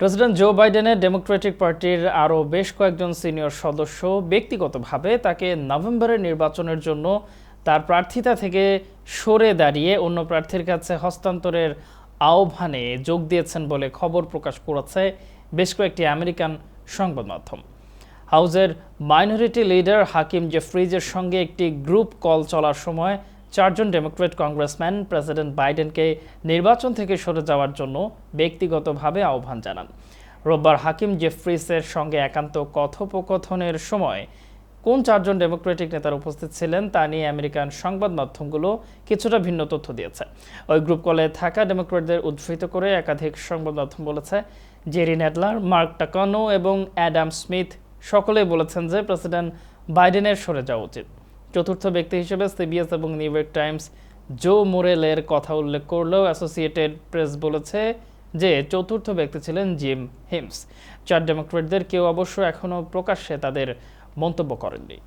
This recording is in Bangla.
প্রেসিডেন্ট জো বাইডেনের ডেমোক্রেটিক পার্টির আরও বেশ কয়েকজন সিনিয়র সদস্য ব্যক্তিগতভাবে তাকে নভেম্বরের নির্বাচনের জন্য তার প্রার্থিতা থেকে সরে দাঁড়িয়ে অন্য প্রার্থীর কাছে হস্তান্তরের আহ্বানে যোগ দিয়েছেন বলে খবর প্রকাশ করেছে বেশ কয়েকটি আমেরিকান সংবাদ মাধ্যম হাউজের মাইনরিটি লিডার হাকিম জেফ্রিজের সঙ্গে একটি গ্রুপ কল চলার সময় চারজন ডেমোক্রেট কংগ্রেসম্যান প্রেসিডেন্ট বাইডেনকে নির্বাচন থেকে সরে যাওয়ার জন্য ব্যক্তিগতভাবে আহ্বান জানান। রোববার হাকিম জেফ্রিসের সঙ্গে একান্ত কথোপকথনের সময় কোন চারজন ডেমোক্রেটিক নেতার উপস্থিত ছিলেন তা নিয়ে আমেরিকান সংবাদ মাধ্যমগুলো কিছুটা ভিন্ন তথ্য দিয়েছে। ওই গ্রুপ কলে থাকা ডেমোক্রেটদের উদ্ধৃত করে একাধিক সংবাদ মাধ্যম বলেছে। জেরি নেডলার, মার্ক টাকানো এবং অ্যাডাম স্মিথ সকলেই বলেছেন যে প্রেসিডেন্ট বাইডেনের সরে যাওয়া উচিত। চতুর্থ ব্যক্তি হিসেবে সিবিএস এবং নিউ ইয়র্ক টাইমস জো মোরেলের কথা উল্লেখ করলেও অ্যাসোসিয়েটেড প্রেস বলেছে যে চতুর্থ ব্যক্তি ছিলেন জিম হিমস। চার ডেমোক্রেটদের কেউ অবশ্য এখনও প্রকাশ্যে তাদের মন্তব্য করেননি।